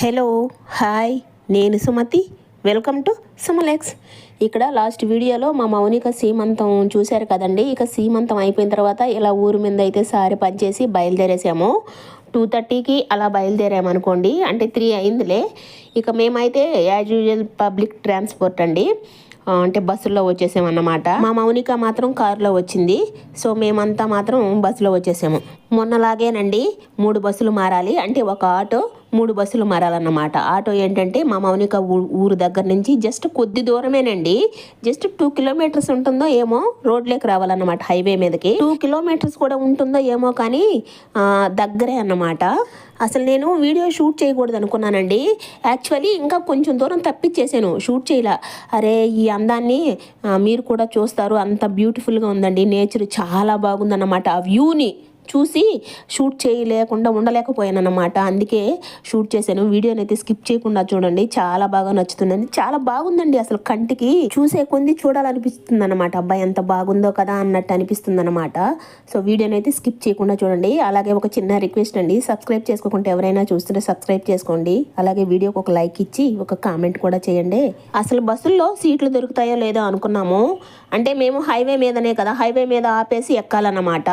Hello hi నేను Sumathi. Welcome to సుమలెక్స్. ఇక్కడ last వీడియోలో మా మౌనిక సీమంతం చూశారు కదండి. ఇక సీమంతం అయిపోయిన తర్వాత ఇలా ఊరి మీద అయితే సారి పనిచేసి బయలుదేరేసాము. టూ థర్టీకి అలా బయలుదేరామనుకోండి అంటే త్రీ అయిందిలే. ఇక మేమైతే యాజ్ యూజువల్ పబ్లిక్ ట్రాన్స్పోర్ట్ అండి. అంటే బస్సులో వచ్చేసామన్నమాట. మా మౌనిక మాత్రం కారులో వచ్చింది. సో మేమంతా మాత్రం బస్సులో వచ్చేసాము. మొన్నలాగేనండి మూడు బస్సులు మారాలి. అంటే ఒక ఆటో మూడు బస్సులు మారాలన్నమాట. ఆటో ఏంటంటే మా మౌనిక ఊ- ఊరు దగ్గర నుంచి జస్ట్ కొద్ది దూరమేనండి. జస్ట్ టూ కిలోమీటర్స్ ఉంటుందో ఏమో రోడ్లోకి రావాలన్నమాట హైవే మీదకి. టూ కిలోమీటర్స్ కూడా ఉంటుందో ఏమో కానీ దగ్గరే అన్నమాట. అసలు నేను వీడియో షూట్ చేయకూడదు అనుకున్నానండి. యాక్చువల్లీ ఇంకా కొంచెం దూరం తప్పించేసాను షూట్ చేయలే. అరే ఈ అందాన్ని మీరు కూడా చూస్తారు. అంత బ్యూటిఫుల్గా ఉందండి. నేచర్ చాలా బాగుందన్నమాట. ఆ వ్యూని. చూసి షూట్ చేయలేకుండా ఉండలేకపోయాను అనమాట అందుకే షూట్ చేశాను. వీడియోని అయితే స్కిప్ చేయకుండా చూడండి. చాలా బాగా నచ్చుతుందండి. చాలా బాగుందండి అసలు కంటికి. చూసే కొంది చూడాలనిపిస్తుంది అనమాట అబ్బాయి ఎంత బాగుందో కదా అన్నట్టు అనిపిస్తుంది అనమాట సో వీడియోని అయితే స్కిప్ చేయకుండా చూడండి. అలాగే ఒక చిన్న రిక్వెస్ట్ అండి. సబ్స్క్రైబ్ చేసుకోకుండా ఎవరైనా చూస్తుంటే సబ్స్క్రైబ్ చేసుకోండి. అలాగే వీడియోకి ఒక లైక్ ఇచ్చి ఒక కామెంట్ కూడా చేయండి. అసలు బస్సుల్లో సీట్లు దొరుకుతాయో లేదో అనుకున్నాము. అంటే మేము హైవే మీదనే కదా. హైవే మీద ఆపేసి ఎక్కాలన్నమాట.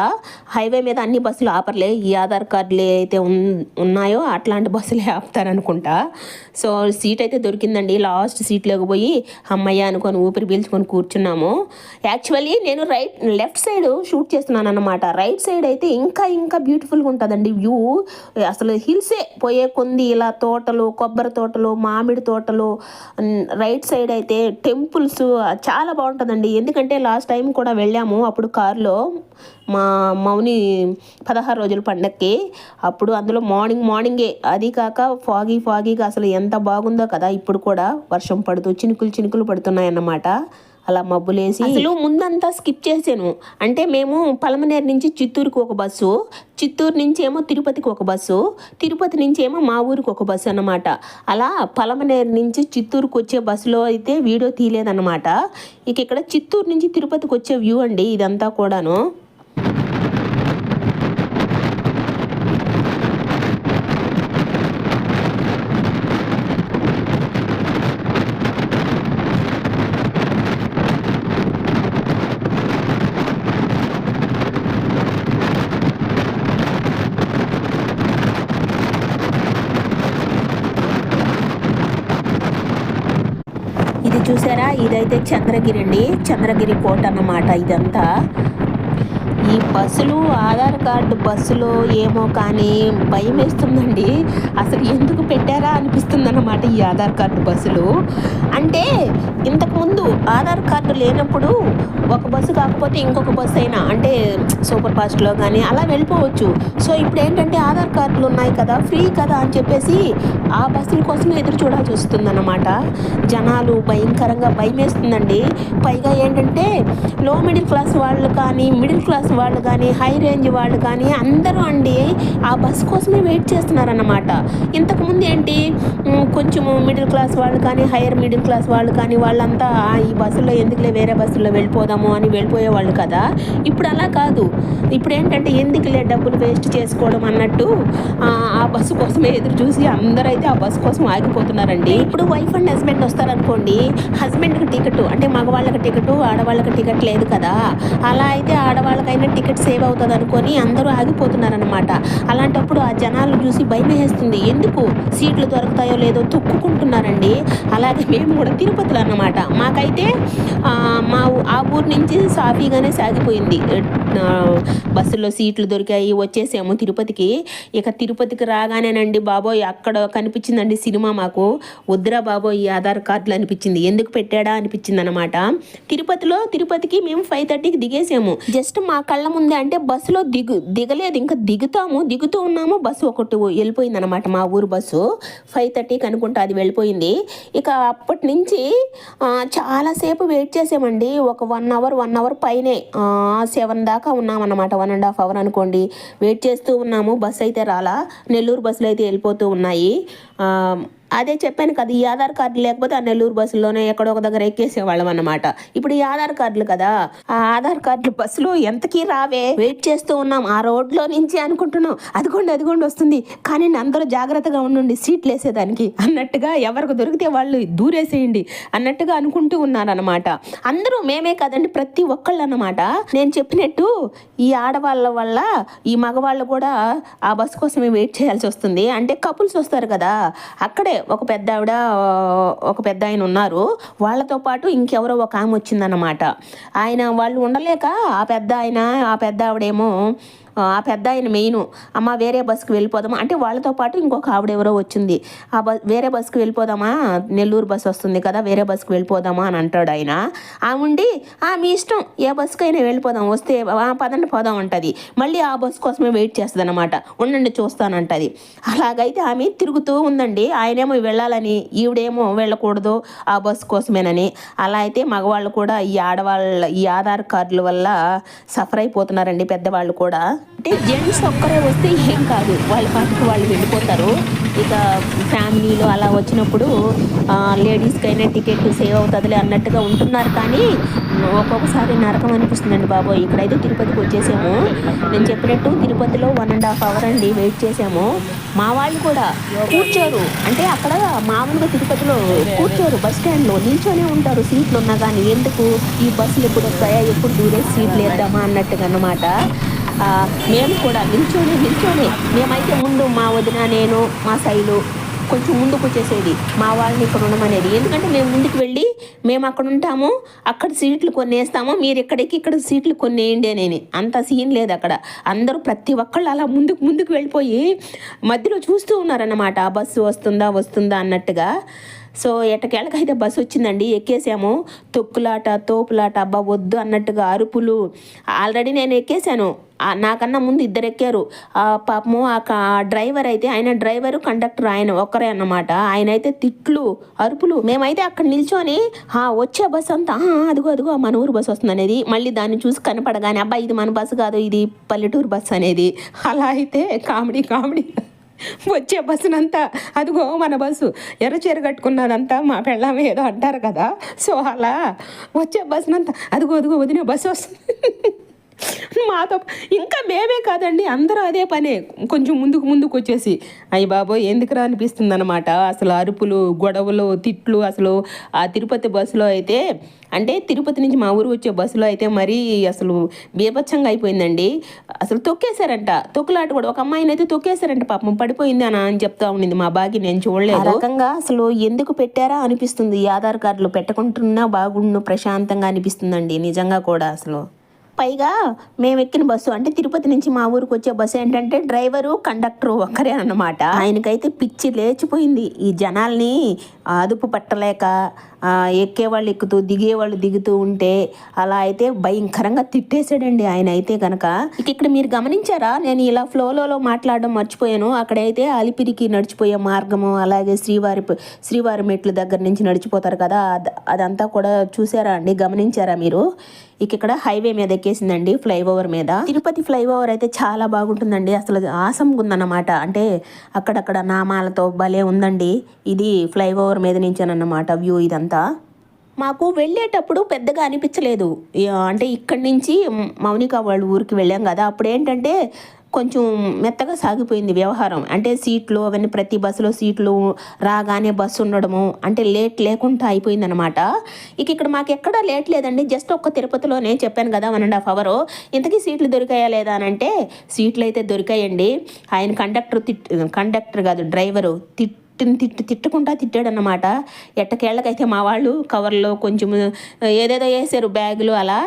హైవే మీద అన్ని బస్సులు ఆపర్లే ఈ ఆధార్ కార్డులు అయితే ఉన్- ఉన్నాయో అట్లాంటి బస్సులే ఆపుతారనుకుంటా. సో సీట్ అయితే దొరికిందండి. లాస్ట్ సీట్లోకి పోయి అమ్మయ్య అనుకొని ఊపిరి పీల్చుకొని కూర్చున్నాము. యాక్చువల్లీ నేను రైట్ లెఫ్ట్ సైడ్ షూట్ చేస్తున్నాను అనమాట రైట్ సైడ్ అయితే ఇంకా ఇంకా బ్యూటిఫుల్గా ఉంటుందండి వ్యూ. అసలు హిల్సే పోయే కొంది ఇలా తోటలు కొబ్బరి తోటలు మామిడి తోటలు రైట్ సైడ్ అయితే టెంపుల్స్ చాలా బాగుంటుందండి. ఎందుకంటే లాస్ట్ టైం కూడా వెళ్ళాము అప్పుడు కారులో. మా మౌని పదహారు రోజుల పండక్కి. అప్పుడు అందులో మార్నింగ్ మార్నింగే. అది కాక ఫాగీ ఫాగీగా అసలు ఎంత బాగుందో కదా ఇప్పుడు కూడా వర్షం పడుతూ చినుకులు చినుకులు పడుతున్నాయి అన్నమాట అలా మబ్బులేసి అసలు ముందంతా స్కిప్ చేసాను అంటే మేము పలమనేరు నుంచి చిత్తూరుకు ఒక బస్సు చిత్తూరు నుంచి ఏమో తిరుపతికి ఒక బస్సు తిరుపతి నుంచి ఏమో మా ఊరికి ఒక బస్సు అన్నమాట. అలా పలమనేరు నుంచి చిత్తూరుకు వచ్చే బస్సులో అయితే వీడియో తీయలేదన్నమాట. ఇక ఇక్కడ చిత్తూరు నుంచి తిరుపతికి వచ్చే వ్యూ అండి ఇదంతా కూడాను ఇది చూసారా? ఇదైతే చంద్రగిరి అండి చంద్రగిరి కోట అన్నమాట ఇదంతా. ఈ బస్సులు ఆధార్ కార్డు బస్సులు ఏమో కానీ భయం వేస్తుందండి. అసలు ఎందుకు పెట్టారా అనిపిస్తుంది అన్నమాట ఈ ఆధార్ కార్డు బస్సులు. అంటే ఇంతకుముందు ఆధార్ కార్డు లేనప్పుడు ఒక బస్సు కాకపోతే ఇంకొక బస్సు అయినా అంటే సూపర్ ఫాస్ట్లో కానీ అలా వెళ్ళిపోవచ్చు. సో ఇప్పుడు ఏంటంటే ఆధార్ కార్డులు ఉన్నాయి కదా ఫ్రీ కదా అని చెప్పేసి ఆ బస్సుల కోసం ఎదురు చూడాల్సి వస్తుంది అన్నమాట జనాలు భయంకరంగా భయం వేస్తుందండి పైగా ఏంటంటే లో మిడిల్ క్లాస్ వాళ్ళు కానీ మిడిల్ క్లాస్ వాళ్ళు వాళ్ళు కానీ హై రేంజ్ వాళ్ళు కానీ అందరూ అండి ఆ బస్ కోసమే వెయిట్ చేస్తున్నారన్నమాట. ఇంతకుముందు ఏంటి కొంచెము మిడిల్ క్లాస్ వాళ్ళు కానీ హైయర్ మిడిల్ క్లాస్ వాళ్ళు కానీ వాళ్ళంతా ఈ బస్సులో ఎందుకులే వేరే బస్సులో వెళ్ళిపోదాము అని వెళ్ళిపోయేవాళ్ళు కదా. ఇప్పుడు అలా కాదు. ఇప్పుడు ఏంటంటే ఎందుకులే డబ్బులు వేస్ట్ చేసుకోవడం అన్నట్టు ఆ, ఆ బస్సు కోసమే ఎదురు చూసి అందరూ అయితే ఆ బస్సు కోసం ఆగిపోతున్నారండి. ఇప్పుడు వైఫ్ అండ్ హస్బెండ్ వస్తారనుకోండి హస్బెండ్కి టికెట్ అంటే మగవాళ్ళకి టికెట్ ఆడవాళ్ళకి టికెట్ లేదు కదా. అలా అయితే ఆడవాళ్ళకైనా టికెట్ సేవ్ అవుతుంది అనుకొని అందరూ ఆగిపోతున్నారనమాట అలాంటప్పుడు ఆ జనాలు చూసి భయం వేస్తుంది ఎందుకు? సీట్లు దొరుకుతాయో లేదో తొక్కుకుంటున్నారండి. అలాగే మేము కూడా తిరుపతిలో అన్నమాట మాకైతే మా ఊ- ఆ ఊరు నుంచి సాఫీగానే సాగిపోయింది. బస్సులో సీట్లు దొరికాయి వచ్చేసాము తిరుపతికి. ఇక తిరుపతికి రాగానేనండి బాబోయ్ అక్కడ కనిపించిందండి సినిమా మాకు. వద్దురా బాబోయ్ ఈ ఆధార్ కార్డులు అనిపించింది. ఎందుకు పెట్టాడా అనిపించింది అనమాట తిరుపతిలో తిరుపతికి మేము ఫైవ్ థర్టీకి దిగేసాము. జస్ట్ మా కళ్ళ ముందే అంటే బస్సులో దిగు దిగలేదు. ఇంకా దిగుతాము దిగుతూ ఉన్నాము. బస్సు ఒకటి వెళ్ళిపోయింది అనమాట మా ఊరు బస్సు. ఫైవ్ థర్టీకి అనుకుంటా అది వెళ్ళిపోయింది. ఇక అప్పటి నుంచి చాలాసేపు వెయిట్ చేసామండి. ఒక వన్ అవర్ వన్ అవర్ పైనే సెవెన్ దాకా ఉన్నామన్నమాట. వన్ అండ్ హాఫ్ అవర్ అనుకోండి. వెయిట్ చేస్తూ ఉన్నాము. బస్సు అయితే రాలా. నెల్లూరు బస్సులు అయితే వెళ్ళిపోతూ ఉన్నాయి. ఆ, అదే చెప్పాను కదా ఈ ఆధార్ కార్డు లేకపోతే ఆ నెల్లూరు బస్సులోనే ఎక్కడో ఒక దగ్గర ఎక్కేసేవాళ్ళం అనమాట ఇప్పుడు ఈ ఆధార్ కార్డులు కదా ఆ ఆధార్ కార్డులు బస్సులో ఎంతకీ రావే? వెయిట్ చేస్తూ ఉన్నాం ఆ రోడ్లో నుంచి అనుకుంటున్నాం. అదిగోండి అదిగోండి వస్తుంది. కానీ అందరూ జాగ్రత్తగా ఉండండి సీట్లు వేసేదానికి. అన్నట్టుగా ఎవరికి దొరికితే వాళ్ళు దూరేసేయండి అన్నట్టుగా అనుకుంటూ ఉన్నారనమాట అందరూ మేమే కదండి ప్రతి ఒక్కళ్ళు అనమాట నేను చెప్పినట్టు ఈ ఆడవాళ్ళ వల్ల ఈ మగవాళ్ళు కూడా ఆ బస్సు కోసమే వెయిట్ చేయాల్సి వస్తుంది. అంటే కపుల్స్ వస్తారు కదా అక్కడే ఒక పెద్ద ఆవిడ ఒక పెద్ద ఆయన ఉన్నారు. వాళ్ళతో పాటు ఇంకెవరో ఒక ఆమె వచ్చిందన్నమాట. ఆయన వాళ్ళు ఉండలేక ఆ పెద్ద ఆయన ఆ పెద్ద ఆవిడేమో ఆ పెద్ద ఆయన మెయిన్. అమ్మ వేరే బస్సుకి వెళ్ళిపోదామా? అంటే వాళ్ళతో పాటు ఇంకొక ఆవిడ ఎవరో వచ్చింది. ఆ బస్ వేరే బస్సుకి వెళ్ళిపోదామా? నెల్లూరు బస్సు వస్తుంది కదా వేరే బస్సుకి వెళ్ళిపోదామా అని అంటాడు ఆయన. ఆ ఉండి ఆ మీ ఇష్టం. ఏ బస్సుకైనా వెళ్ళిపోదాం. వస్తే పదండి పోదాం అంటది. మళ్ళీ ఆ బస్సు కోసమే వెయిట్ చేస్తుంది అనమాట ఉండండి చూస్తానంటది. అలాగైతే ఆమె తిరుగుతూ ఉందండి. ఆయనేమో వెళ్ళాలని ఈవిడేమో వెళ్ళకూడదు ఆ బస్సు కోసమేనని. అలా అయితే మగవాళ్ళు కూడా ఈ ఆడవాళ్ళ ఈ ఆధార్ కార్డుల వల్ల సఫర్ అయిపోతున్నారండి పెద్దవాళ్ళు కూడా. అంటే జెంట్స్ ఒక్కరే వస్తే ఏం కాదు. వాళ్ళ పాటికి వాళ్ళు వెళ్ళిపోతారు. ఇక ఫ్యామిలీలో అలా వచ్చినప్పుడు లేడీస్కైనా టికెట్ సేవ్ అవుతుందిలే అన్నట్టుగా ఉంటున్నారు. కానీ ఒక్కొక్కసారి నరకం అనిపిస్తుందండి బాబోయ్. ఇక్కడైతే తిరుపతికి వచ్చేసాము. నేను చెప్పినట్టు తిరుపతిలో వన్ అండ్ హాఫ్ అవర్ అండి వెయిట్ చేసాము. మా వాళ్ళు కూడా కూర్చోరు. అంటే అక్కడ మామూలుగా తిరుపతిలో కూర్చోరు. బస్ స్టాండ్లో నిల్చొనే ఉంటారు. సీట్లు ఉన్నా కానీ ఎందుకు? ఈ బస్సులు ఎప్పుడు వస్తాయా? ఎప్పుడు దూరే సీట్లు వేద్దామా? అన్నట్టుగా అన్నమాట. మేము కూడా నిల్చొని నిల్చొని మేమైతే ముందు మా వదిన నేను మా శైలు కొంచెం ముందుకు వచ్చేసేది. మా వాళ్ళని ఇక్కడ ఉండమనేది. ఎందుకంటే మేము ముందుకు వెళ్ళి మేము అక్కడ ఉంటాము అక్కడ సీట్లు కొన్ని వేస్తాము మీరు ఇక్కడికి ఇక్కడ సీట్లు కొన్ని వేయండి అని అంత సీన్ లేదు అక్కడ. అందరూ ప్రతి ఒక్కళ్ళు అలా ముందుకు ముందుకు వెళ్ళిపోయి మధ్యలో చూస్తూ ఉన్నారన్నమాట. ఆ బస్సు వస్తుందా వస్తుందా అన్నట్టుగా. సో ఎట్టకేళ్ళకైతే బస్సు వచ్చిందండి ఎక్కేసాము. తొక్కులాట తోపులాట అబ్బా వద్దు అన్నట్టుగా అరుపులు. ఆల్రెడీ నేను ఎక్కేసాను. నాకన్నా ముందు ఇద్దరు ఎక్కారు పాపము ఆ డ్రైవర్ అయితే ఆయన డ్రైవరు కండక్టర్ ఆయన ఒక్కరే అన్నమాట. ఆయన అయితే తిట్లు అరుపులు. మేమైతే అక్కడ నిల్చొని వచ్చే బస్సు అంతా అదిగో అదిగో మన ఊరు బస్సు వస్తుంది అనేది మళ్ళీ దాన్ని చూసి కనపడగానే అబ్బా ఇది మన బస్సు కాదు ఇది పల్లెటూరు బస్సు అనేది. అలా అయితే కామెడీ కామెడీ. వచ్చే బస్సునంతా అదిగో మన బస్సు. ఎర్రచీర కట్టుకున్నదంతా మా పెళ్ళామే ఏదో అంటారు కదా. సో అలా వచ్చే బస్సునంతా అదిగో అదిగో వదిన బస్సు వస్తుంది. మాతో ఇంకా మేమే కాదండి అందరూ అదే పనే. కొంచెం ముందుకు ముందుకు వచ్చేసి అయ్యి బాబోయ్ ఎందుకురా అనిపిస్తుంది అనమాట అసలు అరుపులు గొడవలు తిట్లు అసలు ఆ తిరుపతి బస్సులో అయితే అంటే తిరుపతి నుంచి మా ఊరు వచ్చే బస్సులో అయితే మరీ అసలు బీభత్సంగా అయిపోయిందండి. అసలు తొక్కేశారంట. తొక్కులాట కూడా ఒక అమ్మాయిని అయితే తొక్కేశారంట. పాపం పడిపోయింది అని అని చెప్తా ఉండింది మా బాగి నేను చూడలేదు. రకంగా అసలు ఎందుకు పెట్టారా అనిపిస్తుంది. ఈ ఆధార్ కార్డులు పెట్టకుంటున్నా బాగుండు ప్రశాంతంగా అనిపిస్తుందండి నిజంగా కూడా అసలు. పైగా మేము ఎక్కిన బస్సు అంటే తిరుపతి నుంచి మా ఊరికి వచ్చే బస్సు ఏంటంటే డ్రైవరు కండక్టరు ఒక్కరే అన్నమాట. ఆయనకైతే పిచ్చి లేచిపోయింది. ఈ జనాల్ని అదుపు పట్టలేక ఎక్కేవాళ్ళు ఎక్కుతూ దిగేవాళ్ళు దిగుతూ ఉంటే అలా అయితే భయంకరంగా తిట్టేశాడండి ఆయన అయితే కనుక ఇక ఇక్కడ మీరు గమనించారా? నేను ఇలా ఫ్లోలో మాట్లాడడం మర్చిపోయాను. అక్కడైతే అలిపిరికి నడిచిపోయే మార్గము అలాగే శ్రీవారి శ్రీవారి మెట్ల దగ్గర నుంచి నడిచిపోతారు కదా అదంతా కూడా చూసారా అండి? గమనించారా మీరు? ఇక ఇక్కడ హైవే మీద ఎక్కేసిందండి ఫ్లైఓవర్ మీద. తిరుపతి ఫ్లైఓవర్ అయితే చాలా బాగుంటుందండి. అసలు ఆసంగా ఉందన్నమాట అంటే అక్కడక్కడ నామాలతో భలే ఉందండి. ఇది ఫ్లైఓవర్ మీద నించానన్నమాట వ్యూ ఇదంతా? మాకు వెళ్ళేటప్పుడు పెద్దగా అనిపించలేదు. అంటే ఇక్కడి నుంచి మౌనిక వాళ్ళ ఊరికి వెళ్ళాం కదా అప్పుడు ఏంటంటే కొంచెం మెత్తగా సాగిపోయింది వ్యవహారం. అంటే సీట్లు అవన్నీ ప్రతి బస్సులో సీట్లు రాగానే బస్సు ఉండడము అంటే లేట్ లేకుండా అయిపోయింది అనమాట ఇక ఇక్కడ మాకు ఎక్కడా లేట్ లేదండి జస్ట్ ఒక్క తిరుపతిలోనే చెప్పాను కదా వన్ అండ్ హాఫ్ అవర్. ఇంతకీ సీట్లు దొరికాయా లేదా అని అంటే సీట్లు అయితే దొరికాయండి. ఆయన కండక్టర్ తిట్ కండక్టర్ కాదు డ్రైవరు తిట్ తిట్టు తిట్టుకుంటా తిట్టాడన్నమాట. ఎట్టకేళ్ళకైతే మా వాళ్ళు కవర్లో కొంచెం ఏదేదో వేసారు బ్యాగులు అలా.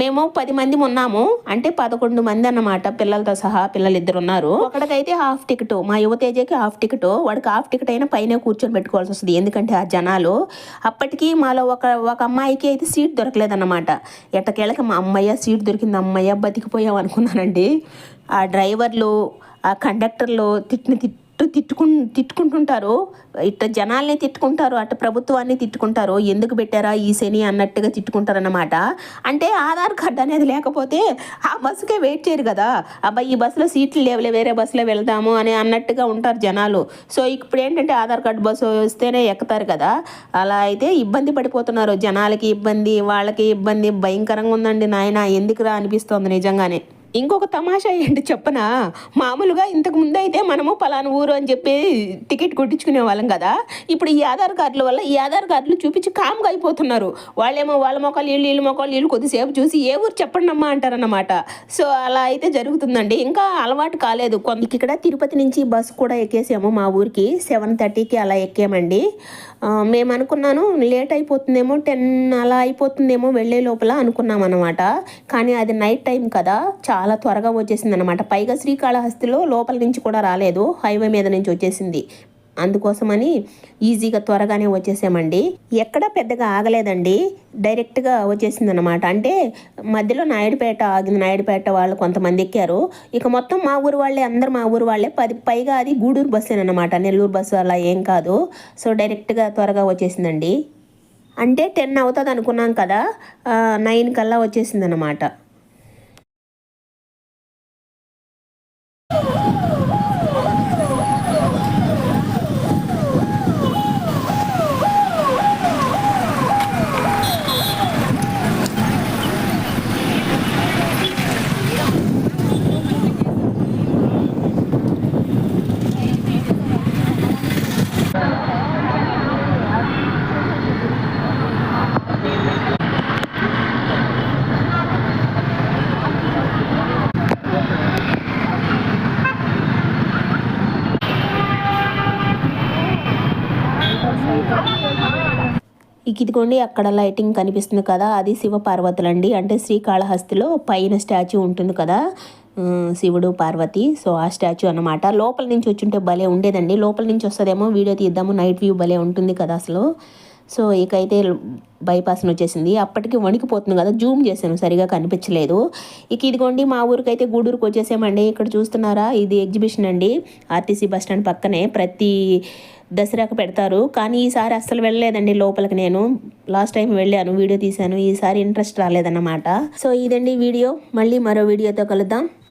మేము పది మంది ఉన్నాము. అంటే పదకొండు మంది అన్నమాట పిల్లలతో సహా పిల్లలు ఇద్దరు ఉన్నారు ఒకడికైతే హాఫ్ టికెట్ మా యువతేజకి హాఫ్ టికెట్ వాడికి హాఫ్ టికెట్ అయినా పైన కూర్చొని పెట్టుకోవాల్సి వస్తుంది. ఎందుకంటే ఆ జనాలు అప్పటికి మాలో ఒక ఒక అమ్మాయికి అయితే సీట్ దొరకలేదన్నమాట. ఎట్టకేళ్ళకి మా అమ్మయ్య సీట్ దొరికింది. అమ్మయ్య బతికిపోయాం అనుకున్నానండి. ఆ డ్రైవర్లు ఆ కండక్టర్లు తిట్టిన తిట్ ఇటు తిట్టుకు తిట్టుకుంటుంటారు? ఇట్ట జనాల్ని తిట్టుకుంటారు అటు ప్రభుత్వాన్ని తిట్టుకుంటారు? ఎందుకు పెట్టారా ఈ శని అన్నట్టుగా తిట్టుకుంటారన్నమాట? అంటే ఆధార్ కార్డు అనేది లేకపోతే ఆ బస్సుకే వెయిట్ చేయరు కదా. అబ్బాయి ఈ బస్సులో సీట్లు లేవులే వేరే బస్సులో వెళ్దాము అని అన్నట్టుగా ఉంటారు జనాలు. సో ఇప్పుడు ఏంటంటే ఆధార్ కార్డు బస్సు వస్తేనే ఎక్కుతారు కదా. అలా అయితే ఇబ్బంది పడిపోతున్నారు జనాలకి ఇబ్బంది వాళ్ళకి ఇబ్బంది. భయంకరంగా ఉందండి నాయన. ఎందుకురా అనిపిస్తోంది నిజంగానే. ఇంకొక తమాషా ఏంటి చెప్పనా? మామూలుగా ఇంతకు ముందు అయితే మనము పలానా ఊరు అని చెప్పి టికెట్ కొట్టించుకునే వాళ్ళం కదా. ఇప్పుడు ఈ ఆధార్ కార్డుల వల్ల ఈ ఆధార్ కార్డులు చూపించి కామ్గా అయిపోతున్నారు. వాళ్ళేమో వాళ్ళ మొక్కలు వీళ్ళు వీళ్ళ మొక్కలు వీళ్ళు కొద్దిసేపు చూసి ఏ ఊరు చెప్పండి అమ్మా అంటారన్నమాట. సో అలా అయితే జరుగుతుందండి. ఇంకా అలవాటు కాలేదు. కొంత ఇక్కడ తిరుపతి నుంచి బస్సు కూడా ఎక్కేసాము మా ఊరికి. సెవెన్ థర్టీకి అలా ఎక్కామండి. మేము అనుకున్నాను లేట్ అయిపోతుందేమో టెన్ అలా అయిపోతుందేమో వెళ్ళే లోపల అనుకున్నాం అనమాట కానీ అది నైట్ టైం కదా. చాలా చాలా త్వరగా వచ్చేసింది అనమాట పైగా శ్రీకాళహస్తిలో లోపల నుంచి కూడా రాలేదు. హైవే మీద నుంచి వచ్చేసింది. అందుకోసమని ఈజీగా త్వరగానే వచ్చేసామండి. ఎక్కడ పెద్దగా ఆగలేదండి. డైరెక్ట్గా వచ్చేసింది అనమాట అంటే మధ్యలో నాయుడుపేట ఆగింది. నాయుడుపేట వాళ్ళు కొంతమంది ఎక్కారు. ఇక మొత్తం మా ఊరు వాళ్ళే అందరు మా ఊరు వాళ్ళే. పది పైగా అది గూడూరు బస్సు అనమాట నెల్లూరు బస్సు అలా ఏం కాదు. సో డైరెక్ట్గా త్వరగా వచ్చేసిందండి. అంటే టెన్ అవుతుంది అనుకున్నాం కదా నైన్ కల్లా వచ్చేసింది అనమాట ఇక ఇదిగోండి అక్కడ లైటింగ్ కనిపిస్తుంది కదా అది శివ పార్వతులండి అంటే శ్రీకాళహస్తిలో పైన స్టాచ్యూ ఉంటుంది కదా శివుడు పార్వతి. సో ఆ స్టాచ్యూ అన్నమాట. లోపల నుంచి వచ్చుంటే భలే ఉండేదండి. లోపల నుంచి వస్తుందేమో వీడియో తీద్దాము నైట్ వ్యూ భలే ఉంటుంది కదా అసలు. సో ఇకైతే బైపాస్ని వచ్చేసింది. అప్పటికి వణికిపోతుంది కదా జూమ్ చేశాను సరిగా కనిపించలేదు. ఇక ఇదిగోండి మా ఊరికైతే గూడూరుకు వచ్చేసామండి. ఇక్కడ చూస్తున్నారా ఇది ఎగ్జిబిషన్ అండి. ఆర్టీసీ బస్ స్టాండ్ పక్కనే ప్రతి దసరాకు పెడతారు. కానీ ఈసారి అస్సలు వెళ్ళలేదండి లోపలికి నేను. లాస్ట్ టైం వెళ్ళాను వీడియో తీశాను. ఈసారి ఇంట్రెస్ట్ రాలేదన్నమాట. సో ఇదండి వీడియో. మళ్ళీ మరో వీడియోతో కలుద్దాం.